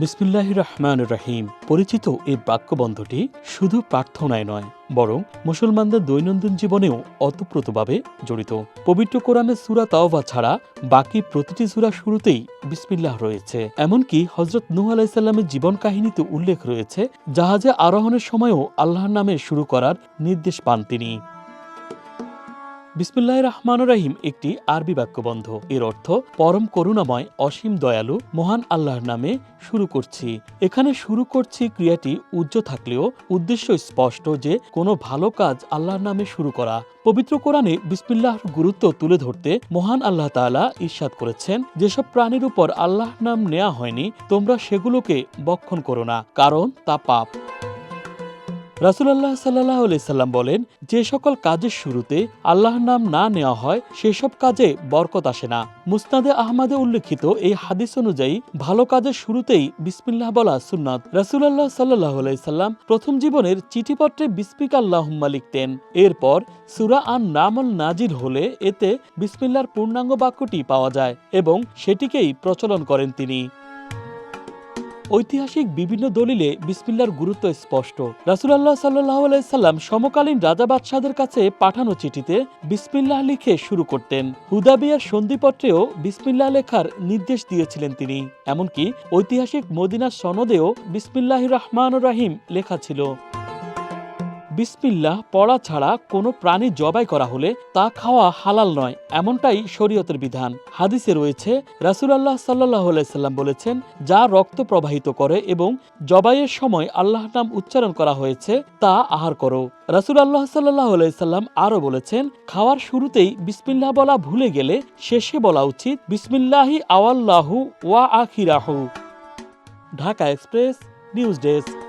বিসমিল্লাহ রহমান রহিম। পরিচিত এই বাক্যবন্ধটি শুধু প্রার্থনায় নয়, বরং মুসলমানদের দৈনন্দিন জীবনেও অতপ্রতভাবে জড়িত। পবিত্র কোরআনে সুরা তাওবা ছাড়া বাকি প্রতিটি সুরা শুরুতেই বিসমিল্লাহ রয়েছে। এমনকি হজরত নূহ আলাইসাল্লামের জীবন কাহিনীতে উল্লেখ রয়েছে, জাহাজে আরোহণের সময়ও আল্লাহর নামে শুরু করার নির্দেশ পান তিনি। বিসমিল্লাহ রহমান রাহিম একটি আরবি বাক্যবন্ধ। এর অর্থ, পরম করুণাময়, অসীম দয়ালু, মহান আল্লাহর নামে শুরু করছি। এখানে শুরু করছি ক্রিয়াটি উজ্জ থাকলেও উদ্দেশ্য স্পষ্ট যে, কোনো ভালো কাজ আল্লাহর নামে শুরু করা। পবিত্র কোরআনে বিসমিল্লাহর গুরুত্ব তুলে ধরতে মহান আল্লাহ তাআলা ইরশাদ করেছেন, যেসব প্রাণীর উপর আল্লাহর নাম নেওয়া হয়নি, তোমরা সেগুলোকে বক্ষণ করো না, কারণ তা পাপ। রাসুলাল্লাহ সাল্লাহ সাল্লাম বলেন, যে সকল কাজের শুরুতে আল্লাহর নাম না নেওয়া হয় সেসব কাজে বরকত আসে না। মুস্তাদে আহমদে উল্লেখিত এই হাদিস অনুযায়ী, ভালো কাজের শুরুতেই বিসমিল্লাহ বলা সুন্নাত। রাসুলাল্লাহ সাল্লাহ সাল্লাম প্রথম জীবনের চিঠিপত্রে বিসমিক আল্লাহুম্মা লিখতেন। এরপর সুরা আন নামল নাজির হলে এতে বিসমিল্লার পূর্ণাঙ্গ বাক্যটি পাওয়া যায় এবং সেটিকেই প্রচলন করেন তিনি। ঐতিহাসিক বিভিন্ন দলিলে বিসমিল্লার গুরুত্ব স্পষ্ট। রাসুলাল্লাহ সাল্লাহ সাল্লাম সমকালীন রাজা বাদশাহের কাছে পাঠানো চিঠিতে বিসমিল্লাহ লিখে শুরু করতেন। হুদাবিয়ার সন্ধিপত্রেও বিসমিল্লাহ লেখার নির্দেশ দিয়েছিলেন তিনি। এমনকি ঐতিহাসিক মদিনার সনদেও বিসমিল্লাহ রহমান রাহিম লেখা ছিল। বিসমিল্লাহ পড়া ছাড়া কোনো প্রাণী জবাই করা হলে তা খাওয়া হালাল নয়, এমনটাই শরীয়তের বিধান। হাদিসে রয়েছে, রাসুলাল্লাহ সাল্লাহ সাল্লাম বলেছেন, যা রক্ত প্রবাহিত করে এবং জবাইয়ের সময় আল্লাহ নাম উচ্চারণ করা হয়েছে, তা আহার করো। রাসুলাল্লাহ সাল্লাহ সাল্লাম আরও বলেছেন, খাওয়ার শুরুতেই বিসমিল্লাহ বলা ভুলে গেলে শেষে বলা উচিত, বিসমিল্লাহি আওয়াল্লাহু ওয়া আখিরাহু। Dhaka express, news desk.